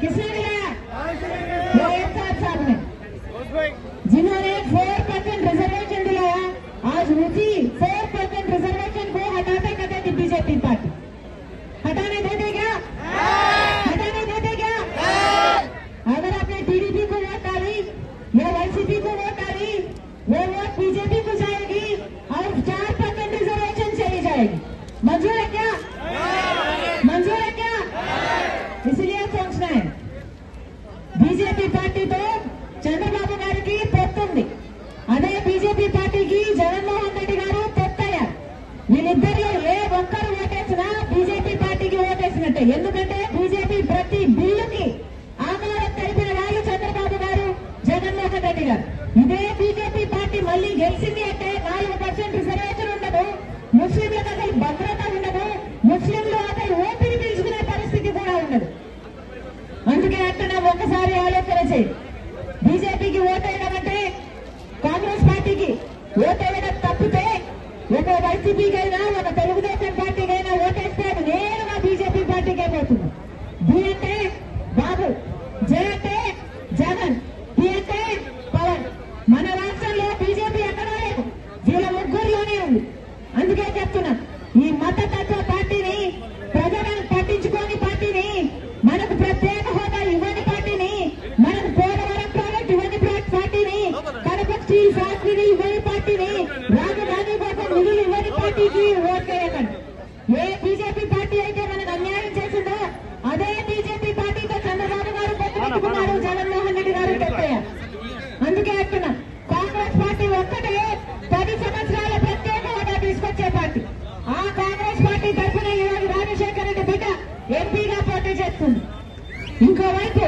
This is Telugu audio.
किसने जिन्होंने फोर परसेंट रिजर्वेशन आज फोर परसेंट रिजर्वेशन हटाते बीजेपी हटाने हटाने अगर आपने को वोट या को वोट वो वोट बीजेपी को जाएगी। और चार परसेंट रिजर्वेशन चली जाएगी। मंजूर है इसलिए सोचना है బీజేపీ పార్టీతో చంద్రబాబు గారికి పొత్తుంది అదే బీజేపీ పార్టీకి జగన్మోహన్ రెడ్డి గారు పొత్తయ్యారు వీళ్ళిద్దరిలో ఏ ఒక్కరు ఓటేసినా బీజేపీ పార్టీకి ఓటేసినట్టే ఎందుకంటే బీజేపీ ప్రతి బిల్లుకి ఆమోదం తెలిపిన వాళ్ళు చంద్రబాబు గారు జగన్మోహన్ రెడ్డి గారు ఇదే బీజేపీ పార్టీ మళ్ళీ గెలిచింది అంటే నాలుగు పర్సెంట్ రిజర్వేషన్ ఉండదు ముస్లింలకు అసలు భద్రత చేసి బీజేపీకి ఓటేయడం కాంగ్రెస్ పార్టీకి ఓటేయడం తప్పితే ఒక వైసీపీకైనా ఒక తెలుగుదేశం పార్టీకైనా ఓటేస్తే అది నేరుగా బీజేపీ పార్టీకే పోతుంది. బి అంటే బాబు జే అంటే జగన్ పి అంటే పవన్. మన రాష్ట్రంలో బీజేపీ ఎక్కడ లేదు. వీళ్ళ ముగ్గురులోనే ఉంది. అందుకే చెప్తున్నా ఈ మతతత్వ పార్టీని ప్రజలను పట్టించుకోని పార్టీని మనకు ప్రత్యేక హోదా ఇవ్వని పార్టీని మనకు పోలవరం ప్రాజెక్ట్ ఇవ్వని ప్రా- పార్టీని కడప స్టీల్ ఫ్యాక్టరీ ఇవ్వని పార్టీని రాజధాని కోసం నిధులు ఇవ్వని పార్టీకి ఓట్ చేయకండి ఏ బీజేపీ పార్టీ అయితే మనకు అన్యాయం చేసిందో అదే బీజేపీ పార్టీతో చంద్రబాబు గారు పెట్టుకున్నారు జగన్మోహన్ రెడ్డి గారు పెట్టారు అందుకే అంటున్నా కాంగ్రెస్ పార్టీ ఒక్కటే పది సంవత్సరాల ప్రత్యేక హోదా తీసుకొచ్చే పార్టీ. ఆ కాంగ్రెస్ పార్టీ తరఫున ఈరోజు రాజశేఖర రెడ్డి బిడ్డ ఎంపీగా పోటీ చేస్తుంది. ఇంకోవైపు